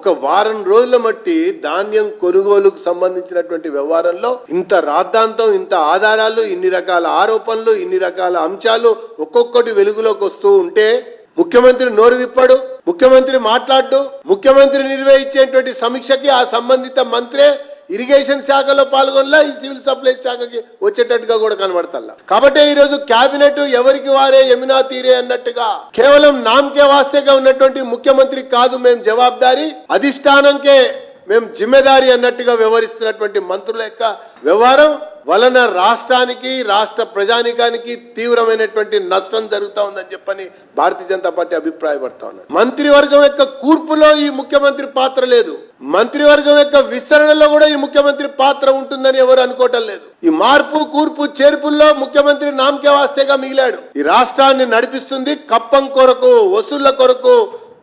ఒక వారం రోజుల మట్టి ధాన్యం కొనుగోలుకు సంబంధించినటువంటి వ్యవహారంలో ఇంత రాద్ధాంతం ఇంత ఆధారాలు ఇన్ని రకాల ఆరోపణలు ఇన్ని రకాల అంశాలు ఒక్కొక్కటి వెలుగులోకి వస్తూ ఉంటే ముఖ్యమంత్రి నోరు విప్పాడు ముఖ్యమంత్రి మాట్లాడు ముఖ్యమంత్రి నిర్వహించేటువంటి సమీక్షకి ఆ సంబంధిత మంత్రే ఇరిగేషన్ శాఖలో పాల్గొనలా ఈ సివిల్ సప్లైస్ శాఖకి వచ్చేటట్టుగా కూడా కనబడతల్లా. కాబట్టి ఈ రోజు కేబినెట్ ఎవరికి వారే ఎమినా తీరే అన్నట్టుగా. కేవలం నామకే వాస్తేగా ఉన్నటువంటి ముఖ్యమంత్రి కాదు మేము జవాబుదారీ అధిష్టానంకే. మేము జిమ్మెదారి అన్నట్టుగా వ్యవహరిస్తున్నటువంటి మంత్రుల యొక్క వ్యవహారం వలన రాష్ట్రానికి రాష్ట్ర ప్రజానికానికి తీవ్రమైనటువంటి నష్టం జరుగుతూ ఉందని చెప్పని భారతీయ జనతా పార్టీ అభిప్రాయపడతా ఉన్నారు మంత్రివర్గం యొక్క కూర్పులో ఈ ముఖ్యమంత్రి పాత్ర లేదు. మంత్రివర్గం యొక్క విస్తరణలో కూడా ఈ ముఖ్యమంత్రి పాత్ర ఉంటుందని ఎవరు అనుకోవటం లేదు. ఈ మార్పు కూర్పు చేర్పుల్లో ముఖ్యమంత్రి నామకే వాస్తేగా మిగిలాడు. ఈ రాష్ట్రాన్ని నడిపిస్తుంది కప్పం కొరకు వసూళ్ళ కొరకు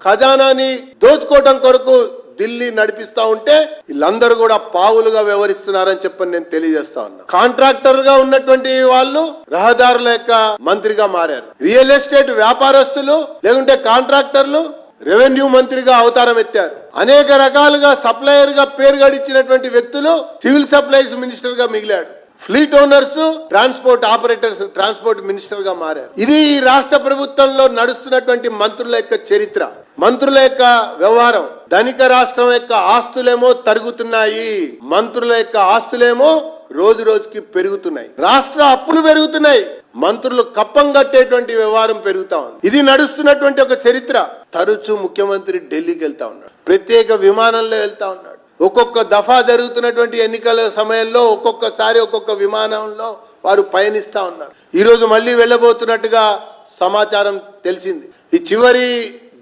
ఖజానాని దోచుకోవటం కొరకు ఢిల్లీ నడిపిస్తా ఉంటే వీళ్ళందరూ కూడా పావులుగా వ్యవహరిస్తున్నారని చెప్పని నేను తెలియజేస్తా ఉన్నా. కాంట్రాక్టర్గా ఉన్నటువంటి వాళ్ళు రహదారుల యొక్క మంత్రిగా మారారు. రియల్ ఎస్టేట్ వ్యాపారస్తులు లేకుంటే కాంట్రాక్టర్లు రెవెన్యూ మంత్రిగా అవతారం ఎత్తారు. అనేక రకాలుగా సప్లయర్గా పేరు గడిచినటువంటి వ్యక్తులు సివిల్ సప్లైస్ మినిస్టర్గా మిగిలాడు fleet owners transport operators transport మినిస్టర్గా మారారు. ఇది ఈ రాష్ట్ర ప్రభుత్వంలో నడుస్తున్నటువంటి మంత్రుల యొక్క చరిత్ర. మంత్రుల యొక్క వ్యవహారం ధనిక రాష్ట్రం యొక్క ఆస్తులేమో తరుగుతున్నాయి మంత్రుల యొక్క ఆస్తులేమో రోజు రోజుకి పెరుగుతున్నాయి. రాష్ట్ర అప్పులు పెరుగుతున్నాయి మంత్రులు కప్పం కట్టేటువంటి వ్యవహారం పెరుగుతా ఉంది. ఇది నడుస్తున్నటువంటి ఒక చరిత్ర. తరచూ ముఖ్యమంత్రి ఢిల్లీకి వెళ్తా ఉన్నాడు. ప్రత్యేక విమానంలో వెళ్తా ఉన్నాడు. ఒక్కొక్క దఫా జరుగుతున్నటువంటి ఎన్నికల సమయంలో ఒక్కొక్కసారి ఒక్కొక్క విమానంలో వారు పయనిస్తూ ఉన్నారు. ఈరోజు మళ్ళీ వెళ్ళబోతున్నట్టుగా సమాచారం తెలిసింది. ఈ చివరి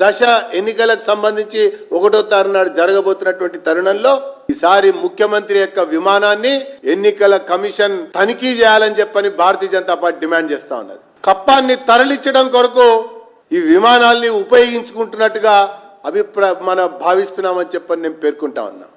దశ ఎన్నికలకు సంబంధించి ఒకటో తారీఖు జరగబోతున్నటువంటి తరుణంలో ఈసారి ముఖ్యమంత్రి యొక్క విమానాన్ని ఎన్నికల కమిషన్ తనిఖీ చేయాలని చెప్పని భారతీయ జనతా పార్టీ డిమాండ్ చేస్తా ఉన్నది. కప్పాన్ని తరలించడం కొరకు ఈ విమానాల్ని ఉపయోగించుకుంటున్నట్టుగా అభిప్రాయ మన భావిస్తున్నామని చెప్పని నేను పేర్కొంటా ఉన్నా.